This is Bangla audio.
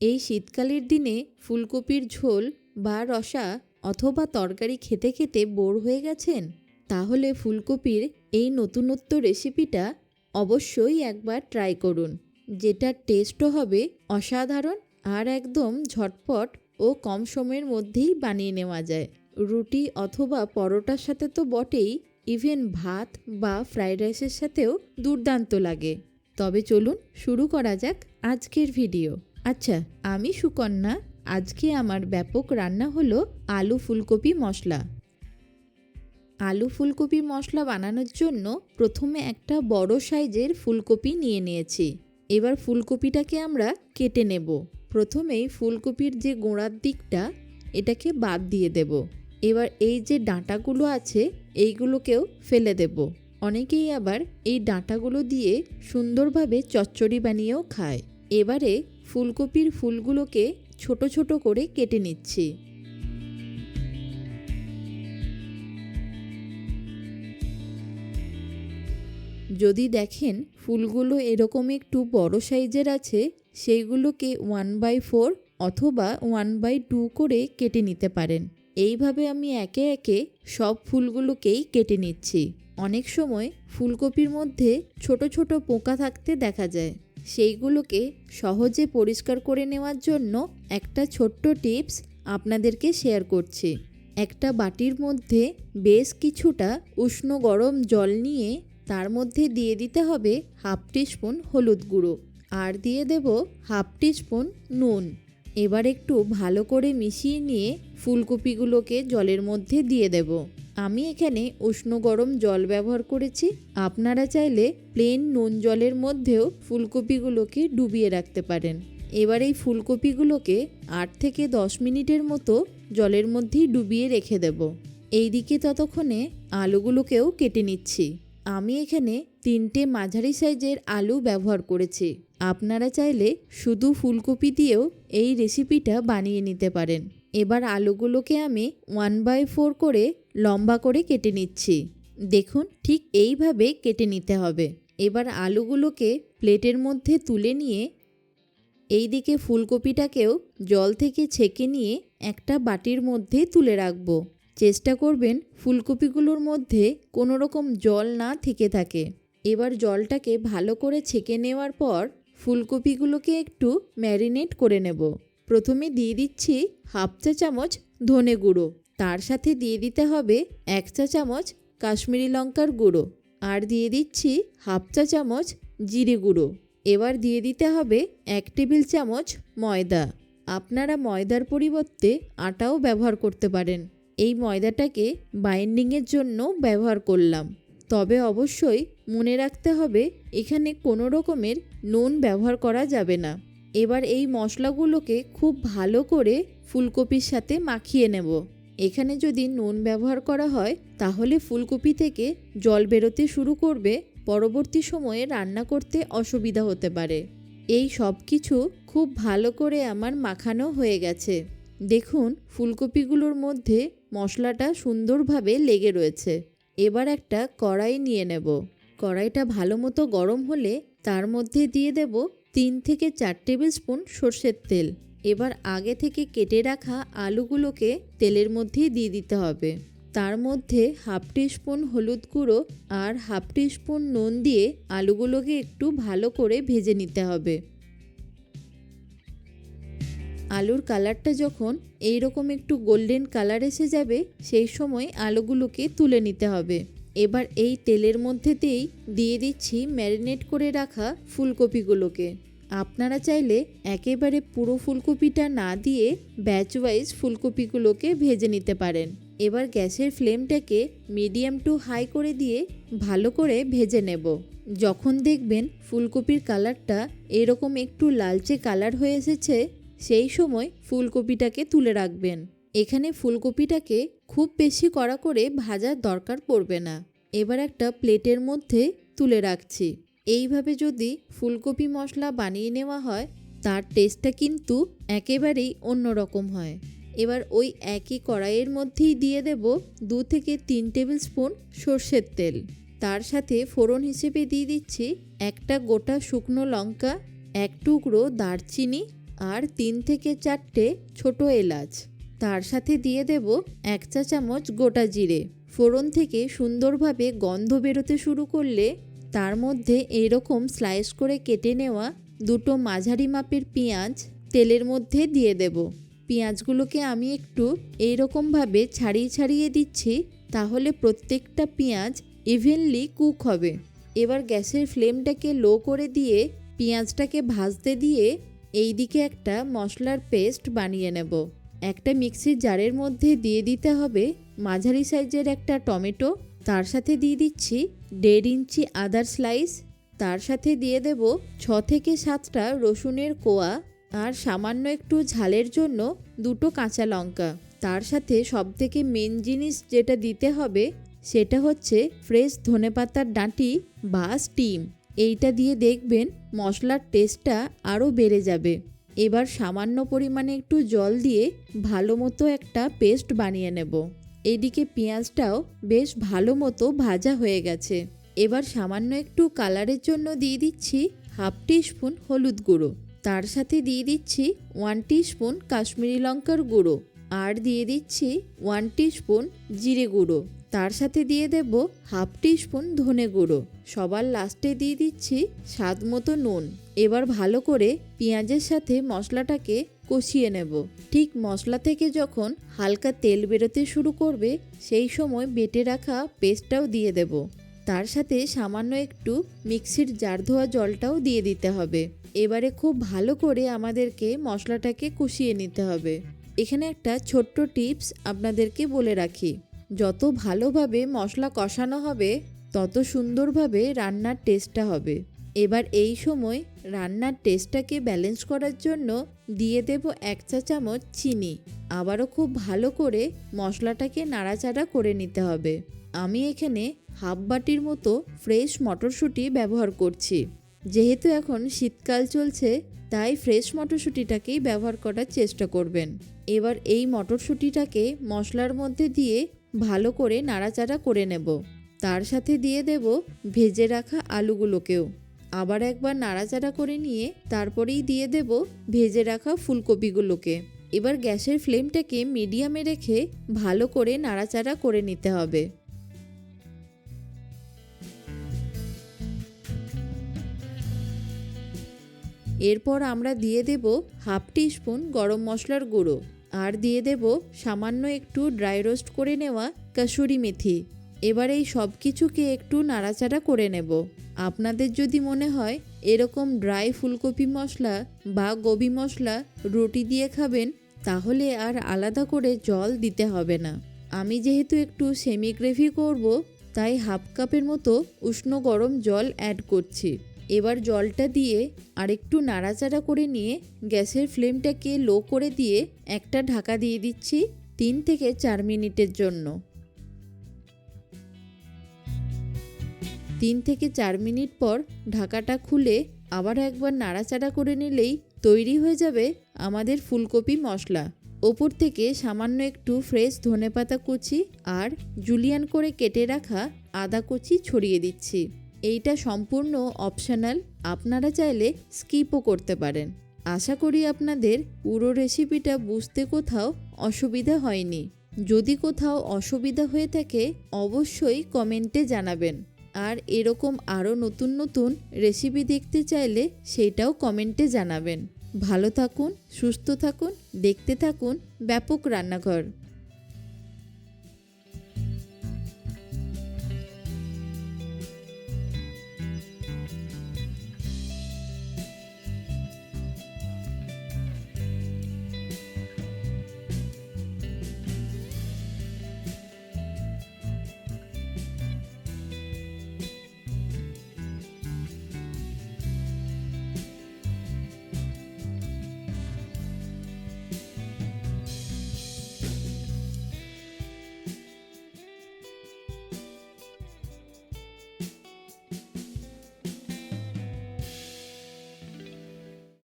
এই শীতকালের দিনে ফুলকপির ঝোল বা রসা অথবা তরকারি খেতে খেতে বোর হয়ে গেছেন? তাহলে ফুলকপির এই নতুনত্ব রেসিপিটা অবশ্যই একবার ট্রাই করুন। যেটার টেস্টও হবে, অসাধারণ আর একদম ঝটপট ও কম সময়ের মধ্যেই বানিয়ে নেওয়া যায়। রুটি অথবা পরোটার সাথে তো বটেই, ইভেন ভাত বা ফ্রাইড রাইসের সাথেও দুর্দান্ত লাগে। তবে চলুন শুরু করা যাক আজকের ভিডিও। আচ্ছা আমি সুকন্যা, আজকে আমার ব্যাপক রান্না হলো আলু ফুলকপি মশলা। আলু ফুলকপি মশলা বানানোর জন্য প্রথমে একটা বড় সাইজের ফুলকপি নিয়ে নিয়েছি। এবার ফুলকপিটাকে আমরা কেটে নেব। প্রথমেই ফুলকপির যে গোড়ার দিকটা, এটাকে বাদ দিয়ে দেব। এবার এই যে ডাঁটাগুলো আছে, এইগুলোকেও ফেলে দেব। অনেকেই আবার এই ডাঁটাগুলো দিয়ে সুন্দরভাবে চচ্চড়ি বানিয়েও খায়। এবারে ফুলকপির ফুলগুলোকে ছোট ছোট করে কেটে নিচ্ছি। যদি দেখেন ফুলগুলো এরকম একটু বড় সাইজের আছে, সেইগুলোকে ওয়ান বাই ফোর অথবা ওয়ান বাই টু করে কেটে নিতে পারেন। এইভাবে আমি একে একে সব ফুলগুলোকেই কেটে নিচ্ছি। অনেক সময় ফুলকপির মধ্যে ছোট ছোট পোকা থাকতে দেখা যায়। সেইগুলোকে সহজে পরিষ্কার করে নেওয়ার জন্য একটা ছোট্ট টিপস আপনাদেরকে শেয়ার করছি। একটা বাটির মধ্যে বেশ কিছুটা উষ্ণ গরম জল নিয়ে তার মধ্যে দিয়ে দিতে হবে হাফ টিস্পুন হলুদ গুঁড়ো আর দিয়ে দেব হাফ টিস্পুন নুন। এবার একটু ভালো করে মিশিয়ে নিয়ে ফুলকপিগুলোকে জলের মধ্যে দিয়ে দেব। আমি এখানে উষ্ণ গরম জল ব্যবহার করেছি। আপনারা চাইলে প্লেন নুন জলের মধ্যেও ফুলকপিগুলোকে ডুবিয়ে রাখতে পারেন। এবার এই ফুলকপিগুলোকে আট থেকে দশ মিনিটের মতো জলের মধ্যেই ডুবিয়ে রেখে দেব। এইদিকে ততক্ষণে আলুগুলোকেও কেটে নিচ্ছি। আমি এখানে তিনটে মাঝারি সাইজের আলু ব্যবহার করেছি। আপনারা চাইলে শুধু ফুলকপি দিয়েও এই রেসিপিটা বানিয়ে নিতে পারেন। এবার আলুগুলোকে আমি ওয়ান বাই ফোর করে লম্বা করে কেটে নিচ্ছি। দেখুন, ঠিক এইভাবে কেটে নিতে হবে। এবার আলুগুলোকে প্লেটের মধ্যে তুলে নিয়ে এই দিকে ফুলকপিটাকেও জল থেকে ছেঁকে নিয়ে একটা বাটির মধ্যে তুলে রাখব। চেষ্টা করবেন ফুলকপিগুলোর মধ্যে কোনো রকম জল না থেকে থাকে। এবার জলটাকে ভালো করে ছেঁকে নেওয়ার পর ফুলকপিগুলোকে একটু ম্যারিনেট করে নেব। প্রথমে দিয়ে দিচ্ছি হাফ চা চামচ ধনে গুঁড়ো। তার সাথে দিয়ে দিতে হবে এক চা চামচ কাশ্মীরি লঙ্কার গুঁড়ো। আর দিয়ে দিচ্ছি হাফ চা চামচ জিরে গুঁড়ো। এবার দিয়ে দিতে হবে এক টেবিল চামচ ময়দা। আপনারা ময়দার পরিবর্তে আটাও ব্যবহার করতে পারেন। এই ময়দাটাকে বাইন্ডিংয়ের জন্য ব্যবহার করলাম। তবে অবশ্যই মনে রাখতে হবে, এখানে কোনো রকমের নুন ব্যবহার করা যাবে না। এবার এই মশলাগুলোকে খুব ভালো করে ফুলকপির সাথে মাখিয়ে নেব। এখানে যদি নুন ব্যবহার করা হয়, তাহলে ফুলকপি থেকে জল বেরোতে শুরু করবে, পরবর্তী সময়ে রান্না করতে অসুবিধা হতে পারে। এই সব কিছু খুব ভালো করে আমার মাখানো হয়ে গেছে। দেখুন, ফুলকপিগুলোর মধ্যে মশলাটা সুন্দরভাবে লেগে রয়েছে। এবার একটা কড়াই নিয়ে নেব। কড়াইটা ভালো মতো গরম হলে তার মধ্যে দিয়ে দেব তিন থেকে চার টেবিল স্পুন সর্ষের তেল। এবার আগে থেকে কেটে রাখা আলুগুলোকে তেলের মধ্যেই দিয়ে দিতে হবে। তার মধ্যে হাফ স্পুন হলুদ গুঁড়ো আর হাফ স্পুন নুন দিয়ে আলুগুলোকে একটু ভালো করে ভেজে নিতে হবে। আলুর কালারটা যখন এই রকম একটু গোল্ডেন কালার এসে যাবে, সেই সময় আলুগুলোকে তুলে নিতে হবে। এবার এই তেলের মধ্যেতেই দিয়ে দিচ্ছি ম্যারিনেট করে রাখা ফুলকপিগুলোকে। আপনারা চাইলে একেবারে পুরো ফুলকপিটা না দিয়ে ব্যাচ ওয়াইজ ফুলকপিগুলোকে ভেজে নিতে পারেন। এবার গ্যাসের ফ্লেমটাকে মিডিয়াম টু হাই করে দিয়ে ভালো করে ভেজে নেব। যখন দেখবেন ফুলকপির কালারটা এরকম একটু লালচে কালার হয়ে এসেছে, সেই সময় ফুলকপিটাকে তুলে রাখবেন। এখানে ফুলকপিটাকে খুব বেশি কড়া করে ভাজার দরকার পড়বে না। এবার একটা প্লেটের মধ্যে তুলে রাখছি। এইভাবে যদি ফুলকপি মশলা বানিয়ে নেওয়া হয়, তার টেস্টটা কিন্তু একেবারেই অন্যরকম হয়। এবার ওই একই কড়াইয়ের মধ্যেই দিয়ে দেব দু থেকে তিন টেবিল স্পুন সর্ষের তেল। তার সাথে ফোড়ন হিসেবে দিয়ে দিচ্ছি একটা গোটা শুকনো লঙ্কা, এক টুকরো দারচিনি আর তিন থেকে চারটে ছোট এলাচ। তার সাথে দিয়ে দেব এক চা চামচ গোটা জিরে। ফোড়ন থেকে সুন্দরভাবে গন্ধ বেরোতে শুরু করলে তার মধ্যে এইরকম স্লাইস করে কেটে নেওয়া দুটো মাঝারি মাপের পেঁয়াজ তেলের মধ্যে দিয়ে দেব। পেঁয়াজগুলোকে আমি একটু এইরকমভাবে ছাড়িয়ে ছাড়িয়ে দিচ্ছি, তাহলে প্রত্যেকটা পেঁয়াজ ইভেনলি কুক হবে। এবার গ্যাসের ফ্লেমটাকে লো করে দিয়ে পেঁয়াজটাকে ভাজতে দিয়ে এই দিকে একটা মশলার পেস্ট বানিয়ে নেব। একটা মিক্সির জারের মধ্যে দিয়ে দিতে হবে মাঝারি সাইজের একটা টমেটো। তার সাথে দিয়ে দিচ্ছি দেড় ইঞ্চি আদার স্লাইস, তার সাথে দিয়ে দেব ছ থেকে সাতটা রসুনের কোয়া আর সামান্য একটু ঝালের জন্য দুটো কাঁচা লঙ্কা। তার সাথে সবথেকে মেন জিনিস যেটা দিতে হবে সেটা হচ্ছে ফ্রেশ ধনেপাতার ডাঁটি বা স্টিম এইটা দিয়ে দেখবেন মশলার টেস্টটা আরও বেড়ে যাবে। এবার সামান্য পরিমাণে একটু জল দিয়ে ভালো মতো একটা পেস্ট বানিয়ে নেব। এইদিকে পেঁয়াজটাও বেশ ভালো মতো ভাজা হয়ে গেছে। এবার সামান্য একটু কালারের জন্য দিয়ে দিচ্ছি হাফ স্পুন হলুদ গুঁড়ো। তার সাথে দিয়ে দিচ্ছি ওয়ান স্পুন কাশ্মীরি লঙ্কার গুঁড়ো। আর দিয়ে দিচ্ছি ওয়ান স্পুন জিরে গুঁড়ো। তার সাথে দিয়ে দেব হাফ স্পুন ধনে গুঁড়ো। সবার লাস্টে দিয়ে দিচ্ছি স্বাদ মতো নুন। এবার ভালো করে পেঁয়াজের সাথে মশলাটাকে কষিয়ে নেব। ঠিক মশলা থেকে যখন হালকা তেল বেরোতে শুরু করবে, সেই সময় বেটে রাখা পেস্টটাও দিয়ে দেব। তার সাথে সামান্য একটু মিক্সির জার ধোয়া জলটাও দিয়ে দিতে হবে। এবারে খুব ভালো করে আমাদেরকে মশলাটাকে কষিয়ে নিতে হবে। এখানে একটা ছোট্ট টিপস আপনাদেরকে বলে রাখি। যত ভালোভাবে মশলা কষানো হবে, তত সুন্দরভাবে রান্নার টেস্টটা হবে। এবার এই সময় রান্নার টেস্টটাকে ব্যালেন্স করার জন্য দিয়ে দেব এক চা চামচ চিনি। আবারও খুব ভালো করে মশলাটাকে নাড়াচাড়া করে নিতে হবে। আমি এখানে হাফ বাটির মতো ফ্রেশ মটরশুঁটি ব্যবহার করছি। যেহেতু এখন শীতকাল চলছে, তাই ফ্রেশ মটরশুঁটিটাকেই ব্যবহার করার চেষ্টা করবেন। এবার এই মটরশুঁটিটাকে মশলার মধ্যে দিয়ে ভালো করে নাড়াচাড়া করে নেব। তার সাথে দিয়ে দেব ভেজে রাখা আলুগুলোকেও। আবার একবার নাড়াচাড়া করে নিয়ে তারপরেই দিয়ে দেব ভেজে রাখা ফুলকপিগুলোকে। এবার গ্যাসের ফ্লেমটাকে মিডিয়ামে রেখে ভালো করে নাড়াচাড়া করে নিতে হবে। এরপর আমরা দিয়ে দেব হাফ টি স্পুন গরম মশলার গুঁড়ো। আর দিয়ে দেব সামান্য একটু ড্রাই রোস্ট করে নেওয়া কাসুরি মেথি। এবার এই সব কিছুকে একটু নাড়াচাড়া করে নেব। আপনাদের যদি মনে হয় এরকম ড্রাই ফুলকপি মশলা বা গোবি মশলা রুটি দিয়ে খাবেন, তাহলে আর আলাদা করে জল দিতে হবে না। আমি যেহেতু একটু সেমি গ্রেভি করব, তাই হাফ কাপের মতো উষ্ণ গরম জল অ্যাড করছি। এবার জলটা দিয়ে আরেকটু নাড়াচাড়া করে নিয়ে গ্যাসের ফ্লেমটাকে লো করে দিয়ে একটা ঢাকা দিয়ে দিচ্ছি তিন থেকে চার মিনিটের জন্য। তিন থেকে চার মিনিট পর ঢাকাটা খুলে আবার একবার নাড়াচাড়া করে নিলেই তৈরি হয়ে যাবে আমাদের ফুলকপি মশলা। ওপর থেকে সামান্য একটু ফ্রেশ ধনেপাতা কুচি আর জুলিয়ান করে কেটে রাখা আদা কুচি ছড়িয়ে দিচ্ছি। এইটা সম্পূর্ণ অপশনাল, আপনারা চাইলে স্কিপও করতে পারেন। আশা করি আপনাদের পুরো রেসিপিটা বুঝতে কোথাও অসুবিধা হয়নি। যদি কোথাও অসুবিধা হয়ে থাকে, অবশ্যই কমেন্টে জানাবেন। আর এরকম আরও নতুন নতুন রেসিপি দেখতে চাইলে সেটাও কমেন্টে জানাবেন। ভালো থাকুন, সুস্থ থাকুন, দেখতে থাকুন ব্যাপক রান্নাঘর।